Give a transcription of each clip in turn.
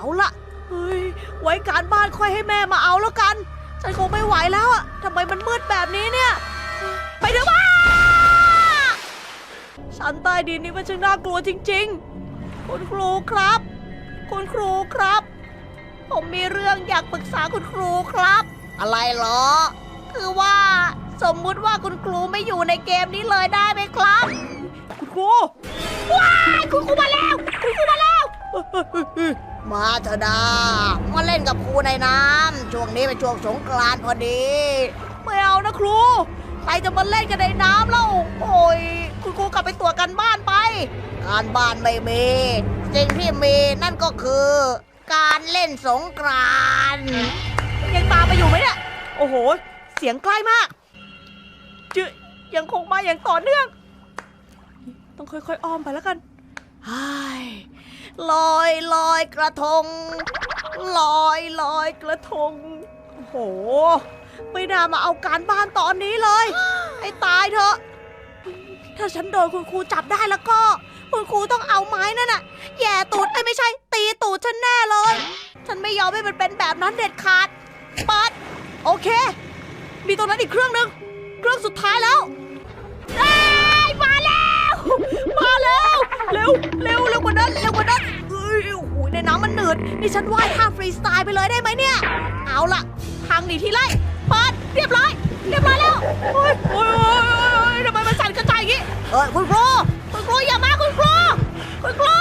เอาละเฮ้ย ไว้การบ้านค่อยให้แม่มาเอาแล้วกัน ฉันคงไม่ไหวแล้วอะทำไมมันมืดแบบนี้เนี่ย ไปเถอะบ้าชั้นใต้ดินนี่มันช่างน่ากลัวจริง ๆ คุณครูครับ คุณครูครับ ผมมีเรื่องอยากปรึกษาคุณครูครับ อะไรเหรอ คือว่าสมมุติว่าคุณครูไม่อยู่ในเกมนี้เลยได้ไหมครับ คุณครูว้ายคุณครูมาแล้ว คุณครูมาแล้ว มาเถอะดามาเล่นกับครูในน้ำช่วงนี้เป็นช่วงสงกรานต์พอดี ไม่เอานะครู ใครจะมาเล่นกันในน้ำเล่าโอ้ยคุณครูกลับไปตรวจกันบ้านไป การบ้านไม่มีสิ่งที่มีนั่นก็คือ การเล่นสงกรานต์ยังตามมาอยู่ไหมเนี่ยโอ้โห เสียงใกล้มากจืยังคงมาอย่างต่อเนื่อง ต้องค่อยๆอ้อมไปแล้วกันไฮ ลอยลอยกระทง ลอยลอยกระทง โอ้โห ไม่น่ามาเอาการบ้านตอนนี้เลยให้ตายเถอะ ถ้าฉันโดนคุณครูจับได้แล้วก็ คุณครูต้องเอาไม้นั่นน่ะแย่ตูดไอ้ไม่ใช่ ตีตูดฉันแน่เลย ฉันไม่ยอมให้มันเป็นแบบนั้นเด็ดขาดเปิดโอเค มีตรงนั้นอีกเครื่องหนึ่งเครื่องสุดท้ายแล้วเอ้ยมาแล้ว มาแล้วเร็วเร็วเร็วกว่านั้นเร็วกว่านั้นเอ้ยโอ้โหในน้ำมันหนืดนี่ฉันว่ายท่าฟรีสไตล์ไปเลยได้ไหมเนี่ย เอาล่ะ ทางหนีทีไล่เปิดเรียบร้อย เรียบร้อยแล้วโอ้ยโอ้ยโอ้ยโอ้ยทำไมมันสั่นกระจายอย่างนี้เอ้ยคุณครูคุณครูอย่ามาคุณครูคุณครู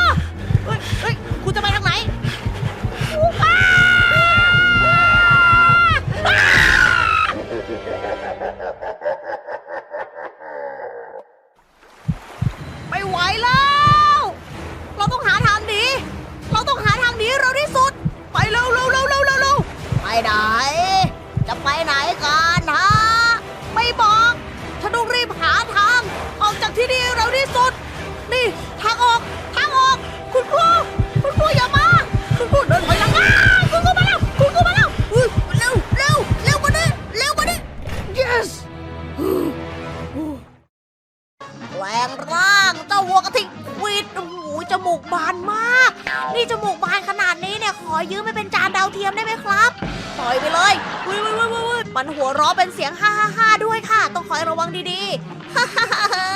ระวังดีๆฮ่าฮ่าฮ่า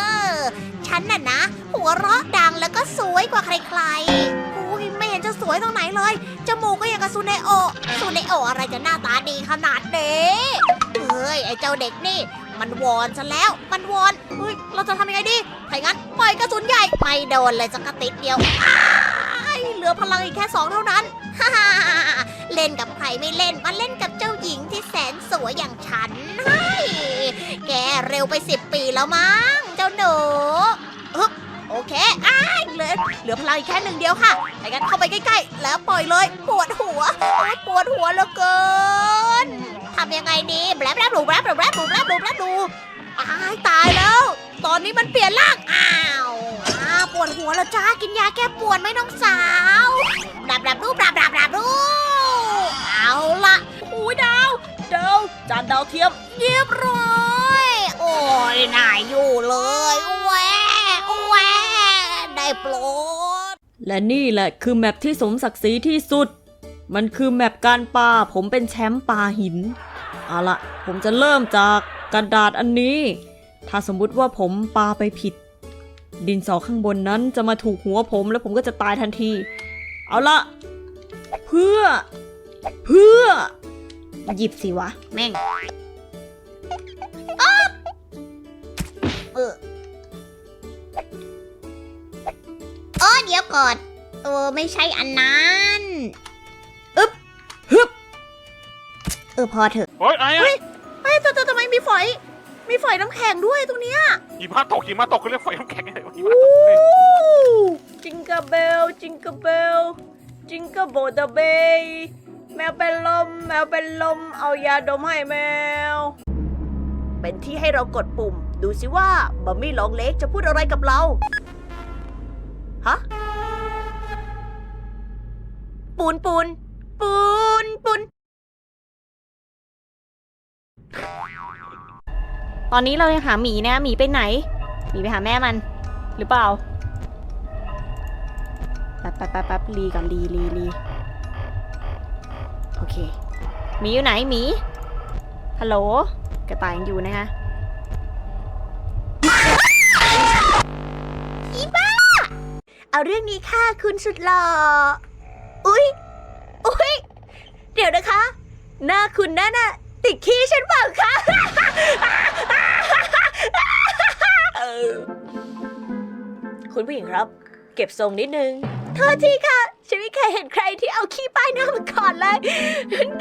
ฉันน่ะนะ หัวเราะดังแล้วก็สวยกว่าใครๆอุ้ยไม่เห็นจะสวยตรงไหนเลย จมูกก็อย่างกับซูเนโอซูเนโออะไรจะหน้าตาดีขนาดนี้เฮ้ยไอ้เจ้าเด็กนี่ มันวอนฉันแล้ว มันวอนเฮ้ยเราจะทำยังไงดีถ้าย่างนั้นปล่อยกระสุนใหญ่ ไม่โดนเลยสักกระติดเดียวเหลือพลังอีกแค่สองเท่านั้น ฮ่าฮ่าเล่นกับใครไม่เล่นมาเล่นกับเจ้าหญิงที่แสนสวยอย่างฉันเฮ้ยแกเร็วไปสิบปีแล้วมั้งเจ้าหนูฮึบโอเคอ้ายเหลือเหลือพลังอีกแค่หนึ่งเดียวค่ะถ้าอย่างนั้นเข้าไปใกล้ๆ แล้วปล่อยเลย ปวดหัวโอ๊ยปวดหัวเหลือเกินทำยังไงดีแบลบแบลบดูแบลบแบลบดูแบลบดูแบลบดูอ้ายตายแล้ว ตอนนี้มันเปลี่ยนร่างอ้าว วปวดหัวแล้วจ้ากินยาแก้ปวดไหมน้องสาวแบลบแบลบดูแบลบแบลบแบลบดูเอาละโอ้ยดาวดาวจานดาวเทียมเรียบร้อยโอ้ยน่าอยู่เลยแหวะแหวะได้โปรดและนี่แหละคือแมปที่สมศักดิ์ศรีที่สุด มันคือแมปการปาผมเป็นแชมป์ปาหินเอาละผมจะเริ่มจากกระดาษอันนี้ ถ้าสมมุติว่าผมปาไปผิด ดินสอข้างบนนั้นจะมาถูกหัวผมแล้วผมก็จะตายทันที เอาละเพื่อ เพื่อ หยิบสิวะ แม่งเออโอ้เดี๋ยวก่อนเออไม่ใช่อันนั้นอึ๊บฮึบเออพอเถอะเฮ้ยอะไรเฮ้อะยเฮ้ยแต่แต่ทำไมมีฝอย มีฝอยน้ำแข็งด้วยตรงเนี้ยหิมะตกหิมะตกเขาเรียกฝอยน้ำแข็งอะไรวะหิมะวูตกเลย้จิงกะเบล จิงกะเบล จิงกะโบดเบยแมวเป็นลม แมวเป็นลม เอายาดมให้แมว เป็นที่ให้เรากดปุ่ม ดูสิว่าบัมมี่ลองเล็กจะพูดอะไรกับเรา ฮะ ปูนปูนปูนปูน ตอนนี้เรายังหาหมีนะหมีไปไหนหมีไปหาแม่มัน หรือเปล่าแป๊บแป๊บแป๊บแป๊บรีก่อนรีรีรีโอเคหมีอยู่ไหนหมีฮัลโหลกระต่ายยังอยู่นะคะอีบ้า เอาเรื่องนี้ค่ะคุณสุดหล่อ อุ๊ย อุ๊ย เดี๋ยวนะคะ หน้าคุณนั่นน่ะ ติดขี้ฉันเปล่าคะเออคุณผู้หญิงครับ เก็บทรงนิดนึง โทษทีค่ะ ฉันไม่เคยเห็นใครที่เอาขี้ป้ายหน้ามาก่อนเลย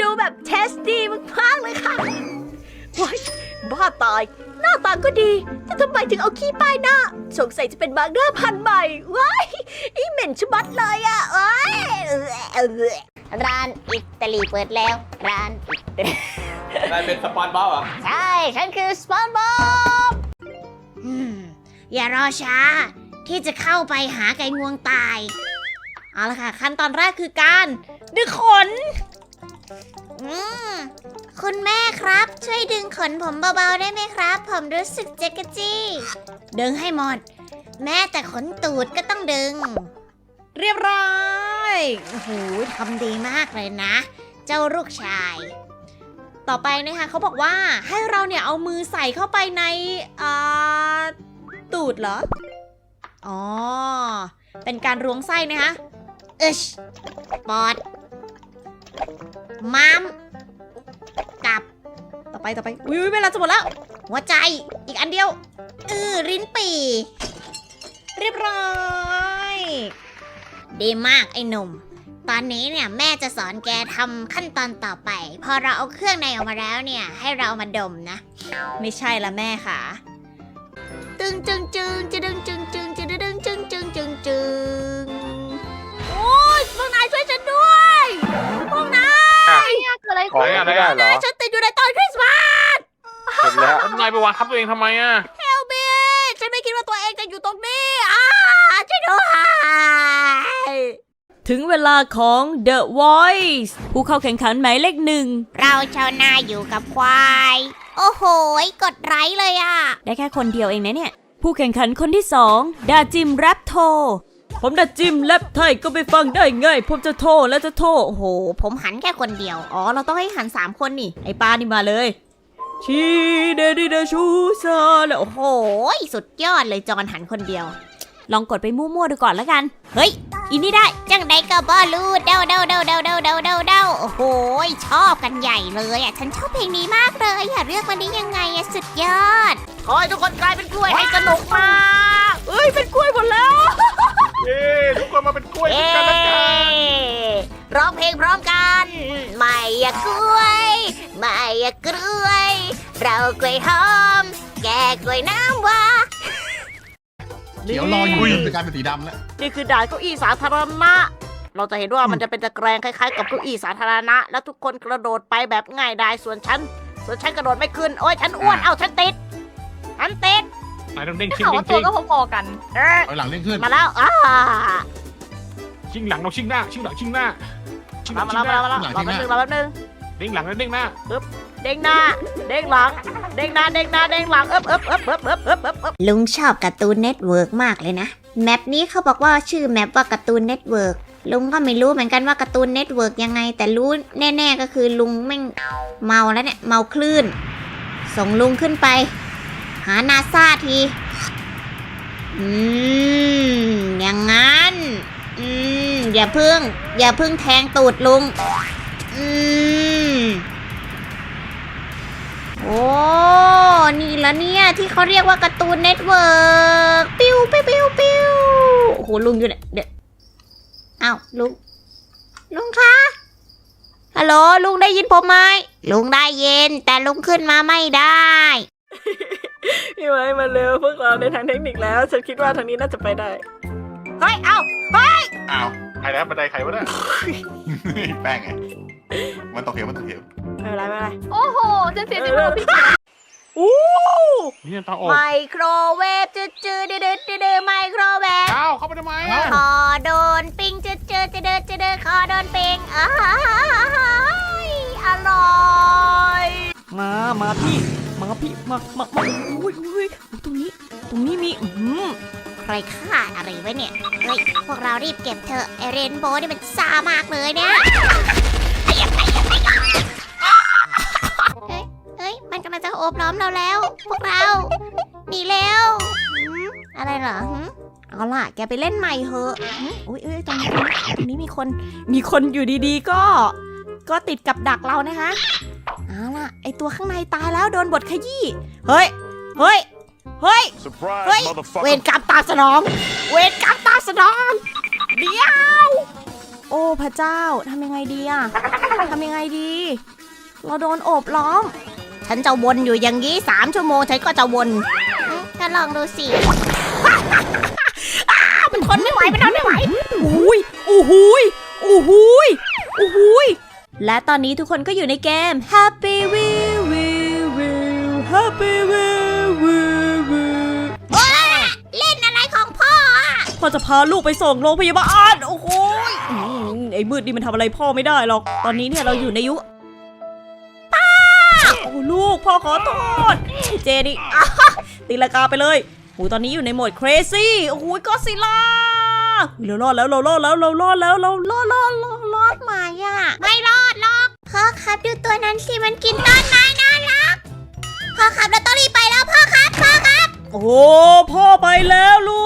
ดูแบบเทสดีมากๆเลยค่ะว้ายบ้าตาย หน้าตาก็ดี แต่ทำไมถึงเอาขี้ป้ายหน้า สงสัยจะเป็นบางหน้าพันธุ์ใหม่ว้ายอีเหม็นชะบัดเลยอะว้ายร้านอิตาลีเปิดแล้ว ร้านอิตาลี นายเป็นสปอนบ๊อบเหรอใช่ ฉันคือสปอนบอบอย่ารอช้า ที่จะเข้าไปหาไก่งวงตาย เอาละค่ะ ขั้นตอนแรกคือการ ดึงขน อืมคุณแม่ครับ ช่วยดึงขนผมเบาๆได้ไหมครับ ผมรู้สึกเจ๊กกะจี้ ดึงให้หมด แม้แต่ขนตูดก็ต้องดึง เรียบร้อย โอ้โหทำดีมากเลยนะ เจ้าลูกชาย ต่อไปนะคะเขาบอกว่าให้เราเนี่ยเอามือใส่เข้าไปในอตูดเหรอ อ๋อ เป็นการรวงไส้นะคะเอชปอดม้ามกับ ต่อไปต่อไป อุ้ยเวลาจะหมดแล้ว หัวใจ อีกอันเดียวเออริ้นปีเรียบร้อย ดีมากไอ้หนุ่ม ตอนนี้เนี่ยแม่จะสอนแกทำขั้นตอนต่อไป พอเราเอาเครื่องในออกมาแล้วเนี่ย ให้เราเอามาดมนะ ไม่ใช่ละแม่ค่ะ ตึงจึงจึงจะดึงจึงจึงจะดึงจึงจึงจึงจึงโอ้ยพวกนายช่วยฉันด้วยพวกนายอะไรอะไรอะเหรอฉันติดอยู่ในตอนคริสต์มาสเสร็จแล้วนายไปวางทับตัวเองทำไมอะ เฮลบีฉันไม่คิดว่าตัวเองจะอยู่ตรงนี้อ้าช่วยด้วย ถึงเวลาของ The Voice ผู้เข้าแข่งขันหมายเลขหนึ่ง เราชาวนาอยู่กับควาย โอ้โหกดไลค์เลยอะ ได้แค่คนเดียวเองนะเนี่ย ผู้แข่งขันคนที่สองดาจิมแรปโท ผมดาจิมแรปไทยก็ไปฟังได้ไง ผมจะโทรแล้วจะโทรโอ้โห ผมหันแค่คนเดียว อ๋อ เราต้องให้หันสามคนนี่ ไอ้ปานี่มาเลย ชีเดดิเดชูซาแล้วโอ้โหโอ้ยสุดยอดเลยจอนหันคนเดียว ลองกดไปมั่วๆดูก่อนแล้วกัน เฮ้ย อีนี่ได้ จังใดก็บอลูเดาเดาเดาเดาเดาเดาเดาเดาโอ้โหชอบกันใหญ่เลยอะ ฉันชอบเพลงนี้มากเลยอะเลือกมันได้ยังไงอะสุดยอด ขอให้ทุกคนกลายเป็นกล้วยให้สนุกมากเอ้ย เป็นกล้วยหมดแล้วเอ้ทุกคนมาเป็นกล้วยเย้กันแล้วกันร้องเพลงพร้อมกัน ไม่อยากกล้วย ไม่อยากกล้วย เรากล้วยหอม แกกล้วยน้ำว้า เขียวรออยู่จนเป็นกลายเป็นสีดำแล้ว นี่คือด่านเก้าอี้สาธารณะ เราจะเห็นว่ามันจะเป็นตะแกรงคล้ายๆ กับเก้าอี้สาธารณะ แล้วทุกคนกระโดดไปแบบง่ายดายส่วนฉัน ส่วนฉันกระโดดไม่ขึ้น โอ้ยฉันอ้วน เอ้าฉันติด ฉันติดนายต้องเด้งชิงข่าวเด้ว่างตัวชิงก็พอๆกันเอ๊ะเอาหลังเร่งขึ้นมาแล้วอ่าชิงหลังเราชิงหน้า ชิงหลังชิงหน้าชิงหลัมางมาชิแล้วงหมาน้าแล้วมาแล้วรอแป๊บนึงรอแป๊บนึง เด้งหลังแล้วเด้งหน้า เด้งหน้า เด้งหลัง เด้งหน้าเด้งหน้าเด้งหลังเอ๊บเอ๊บเอ๊บเอ๊บเอ๊บเอ๊บเอ๊บเอ๊บลุงชอบการ์ตูนเน็ตเวิร์กมากเลยนะ แมปนี้เขาบอกว่าชื่อแมปว่าการ์ตูนเน็ตเวิร์กลุงก็ไม่รู้เหมือนกันว่าการ์ตูนเน็ตเวิร์กยังไง แต่รู้แน่ ๆก็คือลุงแม่งเมาแล้วเนี่ย เมาคลื่น ส่งลุงขึ้นไป หานาซาทีอืมอย่างงั้นอืมอย่าพึ่ง อย่าพึ่งแทงตูดลุงอืม อ้นี่ละเนี่ยที่เขาเรียกว่าการ์ตูนเน็ตเวิร์กปิ้วปิ้วปิ้วปิ้วโอ้โหลุงอยู่ไหนเดี๋ยวอ้าวลุงลุงคะฮัลโหลลุงได้ยินผมไหมลุงได้ยิน แต่ลุงขึ้นมาไม่ได้พี่ไม้มาเร็วพวกเราในทางเทคนิคแล้ว ฉันคิดว่าทางนี้น่าจะไปได้เฮ้ยเอ้าอ้าวใครนะบันไดใครวะเนี่ย แป้งไง มันตกเหวมันตกเหวไม่เป็นไรไม่เป็นไรโอ้โหฉันเสียสิบโลพี่อู้นี่เตาอบไมโครเวฟจืดจืดดืดดืดดืดไมโครเวฟเอ้าเข้าไปทำไมอะขอโดนปิ้งจืดจืดจืดจืดจืดขอโดนปิ้งอ้ายอร่อยมา มาพี่ มาพี่ มา มา มาอุ้ยอุ้ยอุ้ยตรงนี้ ตรงนี้มี อืมใครฆ่าอะไรไว้เนี่ย เฮ้ย พวกเรารีบเก็บเถอะไอเรนโบว์นี่มันซ่ามากเลยเนี่ย โอบล้อมเราแล้ว พวกเราหนีเร็วอะไรเหรอเอาล่ะ แกไปเล่นใหม่เหอะเอ้ยตรงนี้มีคนมีคนอยู่ดีๆ ก็ ก็ติดกับดักเรานะคะเอาล่ะ ไอตัวข้างในตายแล้วโดนบทขยี้เฮ้ยเฮ้ยเฮ้ยเฮ้ยเวรกรรมตามสนอง เวรกรรมตามสนอง เดียว โอ้พระเจ้าทำยังไงดีอะทำยังไงดี เราโดนโอบล้อม ฉันจะวนอยู่อย่างนี้สามชั่วโมงฉันก็จะวนก็ลองดูสิมันทนไม่ไหวมันทนไม่ไหวอุ้ยอู้หูยอู้หูยอู้หูยและตอนนี้ทุกคนก็อยู่ในเกม Happy Wheel Wheel Wheel Happy Wheel Wheel Wheel เล่นอะไรของพ่ออะพ่อจะพาลูกไปส่งโรงพยาบาล โอ้โหยอืมไอ้มืดนี่มันทำอะไรพ่อไม่ได้หรอก ตอนนี้เนี่ยเราอยู่ในยุคป้าโอ้ลูก พ่อขอโทษเจนี่อะตีลากาไปเลยโอ้ตอนนี้อยู่ในโหมด crazy โอ้โหก็ซิล่าเรารอดแล้วเรารอดแล้วเรารอดแล้วเรารอดรอดรอดรอดมาอะไม่รอดหรอกพ่อครับดูตัวนั้นสิมันกินต้นไม้น่ารักพ่อครับเราต้องรีบไปแล้วพ่อครับพ่อครับ โอ้โหพ่อไปแล้วลู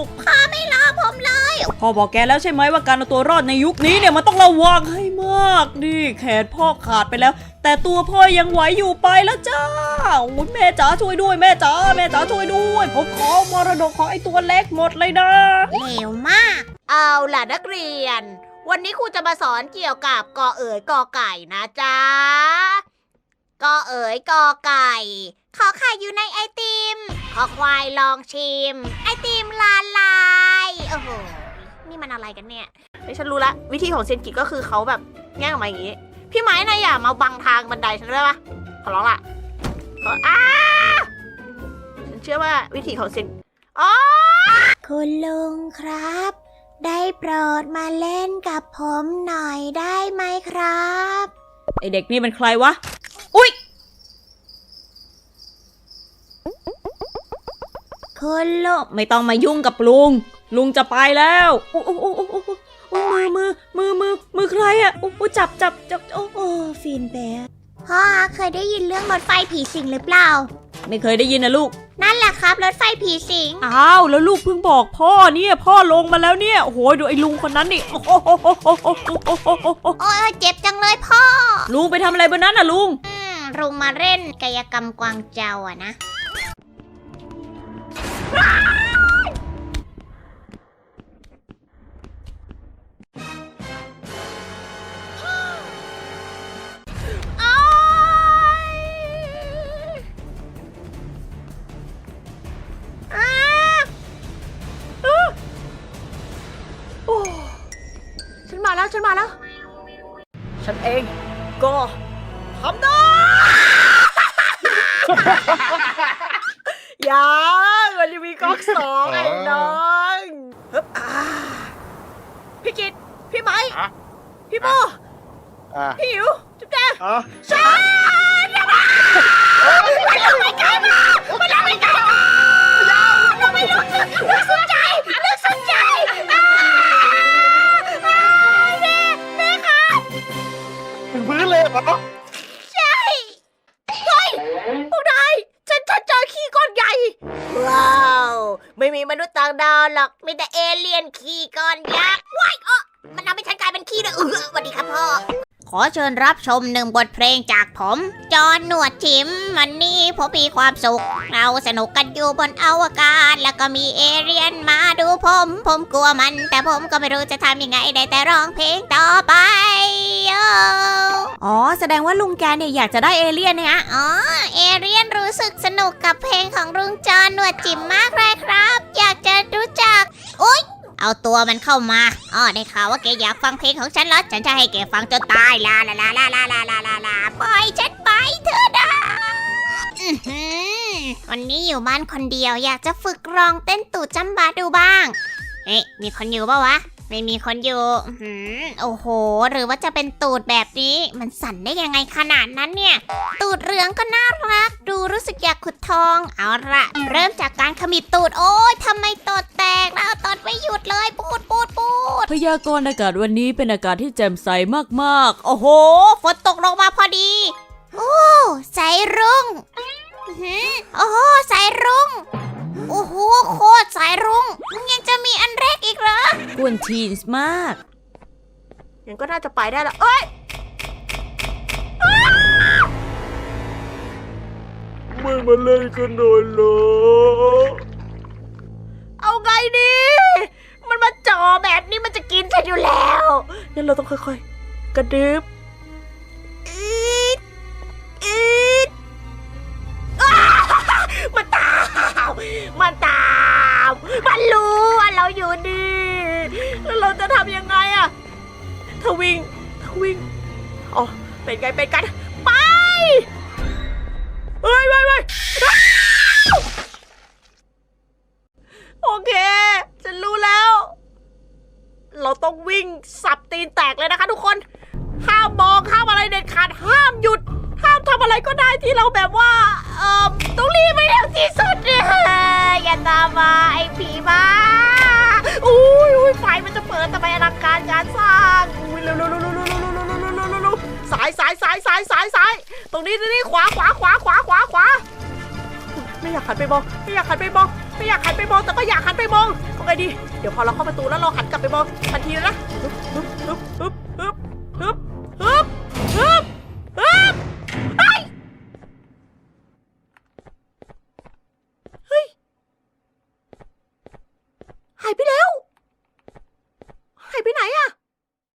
กพ่อไม่รอผมเลยพ่อบอกแกแล้วใช่ไหมว่าการเอาตัวรอดในยุคนี้เนี่ยมันต้องระวังให้ มากนี่แขนพ่อขาดไปแล้ว แต่ตัวพ่อยังไหวอยู่ไปแล้วจ้าโอ้ยแม่จ๋าช่วยด้วยแม่จ๋าแม่จ๋าช่วยด้วย ผมขอมรดกของไอ้ตัวเล็กหมดเลยนะเลวมาก เอาล่ะนักเรียน วันนี้ครูจะมาสอนเกี่ยวกับกอเอ๋ยกอไก่นะจ๊ะกอเอ๋ยกอไก่ ขอไข่อยู่ในไอติม ขอควายลองชิม ไอติมลาลายโอ้โห มันอะไรกันเนี่ยไม่ฉันรู้ละวิธีของเซนกิก็คือเขาแบบแง่งออกมาอย่างนี้ พี่ไม้นายอย่ามาบังทางบันไดฉันได้ปะขอร้องละขออ้าฉันเชื่อว่าวิธีของเซนอ๋อคุณลุงครับ ได้โปรดมาเล่นกับผมหน่อยได้ไหมครับ ไอเด็กนี่มันใครวะ อุ้ย คุณลุงไม่ต้องมายุ่งกับลุง ลุงจะไปแล้วโอ้โอ้โอ้โอ้โอ้โอ้มือมือมือมือมือใครอะโอ้โอ้จับจับจับโอ้โอ้ฟินแบะพ่อเคยได้ยินเรื่องรถไฟผีสิงหรือเปล่า ไม่เคยได้ยินนะลูก นั่นแหละครับรถไฟผีสิง อ้าวแล้วลูกเพิ่งบอกพ่อเนี่ยพ่อลงมาแล้วเนี่ยโอ้โหดูไอ้ลุงคนนั้นนี่โอ้โหโอ้ยเจ็บจังเลยพ่อ ลุงไปทำอะไรบนนั้นน่ะลุง อืมลุงมาเล่นกายกรรมกวางเจาอะนะ มาแล้วฉันมาแล้ว ฉันเองก็ทำได้ยังมันยังมีก๊อกสองไอ้น้องพี่กิตพี่ไม้อะพี่โบอะพี่หิวจุ๊บแดงอะฉันมันลงไปไกลม อเชิญรับชมหนึ่งบทเพลงจากผม จอห์นหนวดชิม วันนี้ผมมีความสุข เราสนุกกันอยู่บนอวกาศ แล้วก็มีเอเลี่ยนมาดูผม ผมกลัวมัน แต่ผมก็ไม่รู้จะทำยังไงได้แต่ร้องเพลงต่อไปโอ้อ๋อ แสดงว่าลุงแกเนี่ยอยากจะได้เอเลี่ยนเนี่ยฮะ อ๋อ เอเรียนรู้สึกสนุกกับเพลงของลุงจอนหนวดจิ๋มมากเลยครับ อยากจะรู้จัก อุ๊ย เอาตัวมันเข้ามาอ๋อได้ข่าวว่าแกอยากฟังเพลงของฉันเหรอฉันจะให้แกฟังจนตายลาลาลาลาลาลาลาลาลาปล่อยฉันไปเถอะนะอื้อหือวันนี้อยู่บ้านคนเดียวอยากจะฝึกร้องเต้นตู่จำบาดูบ้าง เอ๊ะมีคนอยู่ปะวะ ไม่มีคนอยู่อื้อหือโอ้โห หรือว่าจะเป็นตูดแบบนี้ มันสั่นได้ยังไงขนาดนั้นเนี่ย ตูดเหลืองก็น่ารัก ดูรู้สึกอยากขุดทอง เอาละเริ่มจากการขมิบตูด โอ๊ยทำไมตดแตกแล้วตดไม่หยุดเลยปูดปูดปูดพยากรณ์อากาศวันนี้เป็นอากาศที่แจ่มใสมากๆ โอ้โห ฝนตกลงมาพอดี โอ้สายรุ้งอื้อหือโอ้โหสายรุ้งโอ้โหโคตรสายรุ้ง วนทีนส์มาก ยังก็น่าจะไปได้ละเอ้ย ไม่มาเล่นกันหน่อยเหรอเอาไงดี มันมาจ่อแบบนี้มันจะกินฉันอยู่แล้วงั้นเราต้องค่อยๆ กระดึบอืดอืดอ้ามันตาม มันตาม มันรู้ว่าเราอยู่นี่ำยังไงอะทวิงทวิงอ๋อเป็นไงเป็นกันไปเฮ้ยไปไปโอเคฉันรู้แล้ว เราต้องวิ่งสับตีนแตกเลยนะคะทุกคน ห้ามมองห้ามอะไรเด็ดขาดห้ามหยุด ห้ามทำอะไรก็ได้ที่เราแบบว่า เอ่อต้องรีบไปเร็วที่สุดเนี่ยอย่าตามมาไอ้ผีบ้าอุ้ยอุ้ยไฟมันจะเปิดทำไมอลังการการสร้างอุ้ยเร็วเร็วเร็วเร็วเร็วเร็วเร็วเร็วเร็วเร็วสายสายสายสายสายสายตรงนี้ตรงนี้ขวาขวาขวาขวาขวาขวาไม่อยากหันไปมองไม่อยากหันไปมองไม่อยากหันไปมองแต่ก็อยากหันไปมองเอาไงดี เดี๋ยวพอเราเข้าประตูแล้วเราหันกลับไปมองทันทีเลยนะฮึบฮึบฮึบฮึบฮึบฮึบ เฮ้ยเฮ้ย หายไปแล้ว หายไปไหนอะ